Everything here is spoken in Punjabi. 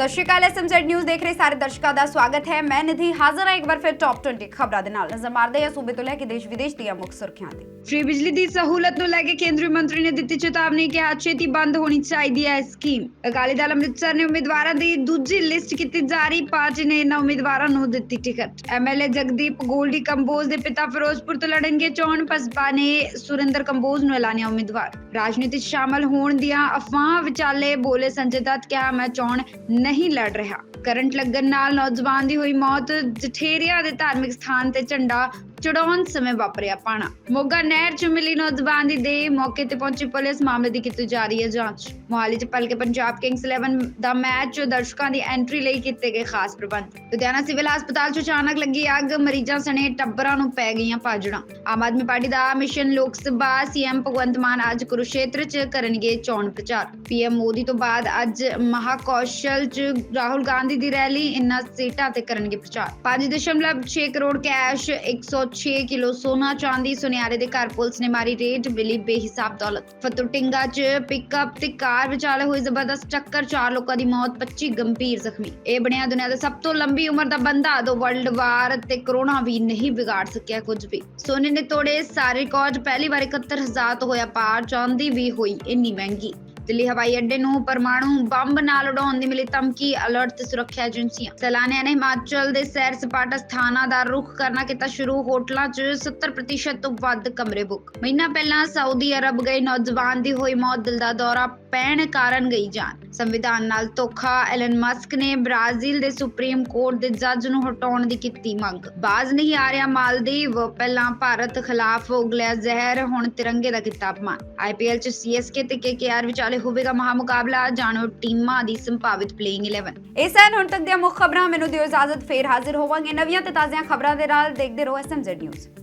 ਸਤਿ ਸ਼੍ਰੀ ਅਕਾਲ ਐਸਐਮਜ਼ੈਡ ਨਿਊਜ਼ ਦੇਖ ਰਹੇ ਸਾਰੇ ਦਰਸ਼ਕਾਂ ਦਾ ਸਵਾਗਤ ਹੈ। ਮੈਂ ਨਿਧੀ ਹਾਜ਼ਰ ਹਾਂ ਇੱਕ ਵਾਰ ਫਿਰ ਟੌਪ 20 ਖਬਰਾਂ ਦੇ ਨਾਲ। ਨਜ਼ਰ ਮਾਰਦੇ ਹਾਂ ਸੂਬੇ ਤੋਂ ਲੈ ਕੇ ਦੇਸ਼ ਵਿਦੇਸ਼ ਦੀਆਂ ਮੁੱਖ ਸੁਰਖੀਆਂ ਤੇ। ਫ੍ਰੀ ਬਿਜਲੀ ਦੀ ਸਹੂਲਤ ਨੂੰ ਲੈ ਕੇ ਕੇਂਦਰੀ ਮੰਤਰੀ ਨੇ ਦਿੱਤੀ ਚੇਤਾਵਨੀ ਕਿ ਛੇਤੀ ਬੰਦ ਹੋਣੀ ਚਾਹੀਦੀ ਹੈ ਸਕੀਮ। ਅਕਾਲੀ ਦਲ ਅੰਮ੍ਰਿਤਸਰ ਨੇ ਉਮੀਦਵਾਰਾਂ ਦੀ ਦੂਜੀ ਲਿਸਟ ਕੀਤੀ ਜਾਰੀ। ਪਾਰਟੀ ਨੇ ਇਹਨਾਂ ਉਮੀਦਵਾਰਾਂ ਨੂੰ ਦਿੱਤੀ ਟਿਕਟ। ਐਮਐਲਏ ਜਗਦੀਪ ਗੋਲਡੀ ਕੰਬੋਜ ਦੇ ਪਿਤਾ ਫਿਰੋਜ਼ਪੁਰ ਤੋਂ ਲੜਨਗੇ ਚੋਣ। ਪਸਪਾ ਨੇ ਸੁਰਿੰਦਰ ਕੰਬੋਜ ਨੂੰ ਐਲਾਨਿਆ ਉਮੀਦਵਾਰ। ਰਾਜਨੀਤੀ 'ਚ ਸ਼ਾਮਲ ਹੋਣ ਦੀਆਂ ਅਫਵਾਹਾਂ, ਵਿਚਾਲੇ ਬੋਲੇ ਸੰਜੇ ਦੱਤ ਕਿਹਾ, ਮੈਂ ਚੋਣ ਨਹੀਂ ਲੜ ਰਿਹਾ ਕਰੰਟ ਲੱਗਣ ਨਾਲ ਨੌਜਵਾਨ ਦੀ ਹੋਈ ਮੌਤ, ਜਠੇਰੀਆ ਦੇ ਧਾਰਮਿਕ ਸਥਾਨ ਤੇ ਝੰਡਾ ਚੜਾਉਣ ਸਮੇਂ ਵਾਪਰਿਆ ਪਾਣਾ। ਮੋਗਾ ਨਹਿਰ 'ਚ ਮਿਲੀ ਨੌਜਵਾਨ ਦੀ ਦੇਹ, ਮੌਕੇ ਤੇ ਪਹੁੰਚੀ ਪੁਲਿਸ। ਮਾਮਲੇ ਦੀ ਕੀਤੀ ਜਾ ਰਹੀ ਹੈ ਜਾਂਚ। ਮੋਹਾਲੀ 'ਚ ਪਲਕੇ ਪੰਜਾਬ ਕਿੰਗਸ 11 ਦਾ ਮੈਚ, ਦਰਸ਼ਕਾਂ ਦੀ ਐਂਟਰੀ ਲਈ ਕੀਤੇ ਗਏ ਖਾਸ ਪ੍ਰਬੰਧ। ਲੁਧਿਆਣਾ ਸਿਵਲ ਹਸਪਤਾਲ 'ਚ ਅਚਾਨਕ ਲੱਗੀ ਅੱਗ, ਮਰੀਜ਼ਾਂ ਸਣੇ ਟੱਬਰਾਂ ਨੂੰ ਪੈ ਗਈਆਂ ਭਾਜੜਾਂ। ਆਮ ਆਦਮੀ ਪਾਰਟੀ ਦਾ ਮਿਸ਼ਨ ਲੋਕ ਸਭਾ, ਸੀਐਮ ਭਗਵੰਤ ਮਾਨ ਅੱਜ ਕੁਰੂਸ਼ੇਤਰ 'ਚ ਕਰਨਗੇ ਚੋਣ ਪ੍ਰਚਾਰ। ਪੀਐਮ ਮੋਦੀ ਤੋਂ ਬਾਅਦ ਅੱਜ ਮਹਾਕੌਸ਼ਲ 'ਚ ਰਾਹੁਲ ਗਾਂਧੀ ਦੀ ਰੈਲੀ, ਇਨ੍ਹਾਂ ਸੀਟਾਂ ਤੇ ਕਰਨਗੇ ਪ੍ਰਚਾਰ। 5.6 ਕਰੋੜ ਕੈਸ਼ 106 ਕਿਲੋ ਸੋਨਾ, ਚਾਂਦੀ, ਸੁਨਿਆਰੇ ਦੇ ਘਰ ਪੁਲਿਸ ਨੇ ਮਾਰੀ ਰੇਡ, ਮਿਲੀ ਬੇਹਿਸਾਬ ਦੌਲਤ। ਫਤੁਟਿੰਗਾ 'ਚ ਪਿਕਅਪ ਤੇ ਕਾਰ ਵਿਚਾਲੇ ਹੋਈ ਜ਼ਬਰਦਸਤ ਟੱਕਰ ਚਾਰ ਲੋਕਾਂ ਦੀ ਮੌਤ 25 ਗੰਭੀਰ ਜ਼ਖਮੀ। ਇਹ ਬਣਿਆ ਦੁਨੀਆ ਦਾ ਸਭ ਤੋਂ ਲੰਬੀ ਉਮਰ ਦਾ ਬੰਦਾ ਦੋ ਵਰਲਡ ਵਾਰ ਤੇ ਕਰੋਨਾ ਵੀ ਨਹੀਂ ਵਿਗਾੜ ਸਕਿਆ ਕੁਝ ਵੀ। ਸੋਨੇ ਨੇ ਤੋੜੇ, ਸਾਰੇ ਰਿਕਾਰਡ, ਪਹਿਲੀ ਵਾਰ 71000 ਤੋਂ ਹੋਇਆ ਪਾਰ, ਚਾਂਦੀ ਵੀ ਹੋਈ ਇੰਨੀ ਮਹਿੰਗੀ। ਦਿੱਲੀ ਹਵਾਈ ਅੱਡੇ ਨੂੰ ਪਰਮਾਣੂ ਬੰਬ ਨਾਲ ਉਡਾਉਣ ਦੀ ਮਿਲੀ ਧਮਕੀ ਅਲਰਟ ਤੇ ਸੁਰੱਖਿਆ ਏਜੰਸੀਆਂ। ਸੈਲਾਨੀਆਂ ਨੇ ਹਿਮਾਚਲ ਦੇ ਸੈਰ ਸਪਾਟਾ ਸਥਾਨਾਂ ਦਾ ਰੁਖ ਕਰਨਾ ਕੀਤਾ ਸ਼ੁਰੂ, ਹੋਟਲਾਂ 'ਚ 70% ਤੋਂ ਵੱਧ ਕਮਰੇ ਬੁੱਕ। ਮਹੀਨਾ ਪਹਿਲਾਂ ਸਾਊਦੀ ਅਰਬ ਗਏ, ਨੌਜਵਾਨ ਦੀ ਹੋਈ ਮੌਤ ਦਿਲ ਦਾ ਦੌਰਾ ਪੈਣ ਕਾਰਨ ਗਈ ਜਾਨ। ਸੰਵਿਧਾਨ ਨਾਲ ਧੋਖਾ ਐਲਨ ਮਸਕ ਨੇ ਬ੍ਰਾਜ਼ੀਲ ਦੇ ਸੁਪਰੀਮ ਕੋਰਟ ਦੇ ਜੱਜ ਨੂੰ ਹਟਾਉਣ ਦੀ ਕੀਤੀ ਮੰਗ। ਬਾਜ਼ ਨਹੀਂ ਆ ਰਿਹਾ ਮਾਲਦੀਵ, ਪਹਿਲਾਂ ਭਾਰਤ ਖਿਲਾਫ ਉਗਲਿਆ ਜ਼ਹਿਰ, ਹੁਣ ਤਿਰੰਗੇ ਦਾ ਕੀਤਾ ਅਪਮਾਨ। ਆਈਪੀਐਲ ਚ ਸੀਐਸਕੇ ਤੇ ਕੇਕੇਆਰ ਵਿਚਾਲੇ ਹੋਵੇਗਾ ਮਹਾ ਮੁਕਾਬਲਾ ਜਾਣੋ ਟੀਮਾਂ ਦੀ ਸੰਭਾਵਿਤ ਪਲੇਇੰਗ 11 ਇਹ ਸਨ ਹੁਣ ਤੱਕ ਦੀਆਂ ਮੁੱਖ ਖਬਰਾਂ, ਮੈਨੂੰ ਦਿਓ ਇਜਾਜ਼ਤ, ਫੇਰ ਹਾਜ਼ਰ ਹੋਵਾਂਗੇ ਨਵੀਆਂ ਤੇ ਤਾਜ਼ੀਆਂ ਖਬਰਾਂ ਦੇ ਨਾਲ, ਦੇਖਦੇ ਰਹੋ ਐਸਐਮਜ਼ੈਡ ਨਿਊਜ਼